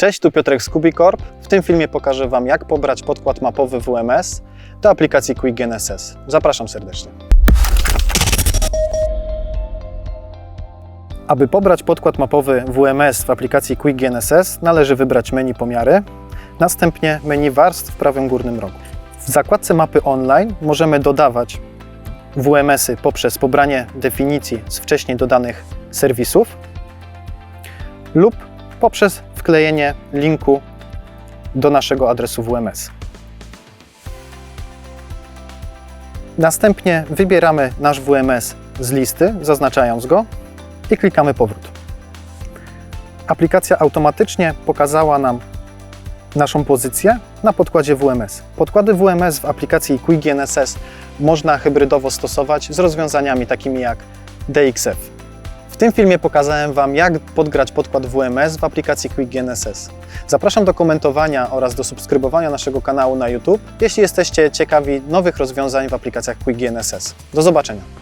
Cześć, tu Piotrek z Kubicorp. W tym filmie pokażę Wam, jak pobrać podkład mapowy WMS do aplikacji Quick GNSS. Zapraszam serdecznie. Aby pobrać podkład mapowy WMS w aplikacji Quick GNSS, należy wybrać menu pomiary, następnie menu warstw w prawym górnym rogu. W zakładce mapy online możemy dodawać WMS-y poprzez pobranie definicji z wcześniej dodanych serwisów lub poprzez wklejenie linku do naszego adresu WMS. Następnie wybieramy nasz WMS z listy, zaznaczając go i klikamy powrót. Aplikacja automatycznie pokazała nam naszą pozycję na podkładzie WMS. Podkłady WMS w aplikacji Quick GNSS można hybrydowo stosować z rozwiązaniami takimi jak DXF. W tym filmie pokazałem Wam, jak podgrać podkład WMS w aplikacji Quick GNSS. Zapraszam do komentowania oraz do subskrybowania naszego kanału na YouTube, jeśli jesteście ciekawi nowych rozwiązań w aplikacjach Quick GNSS. Do zobaczenia.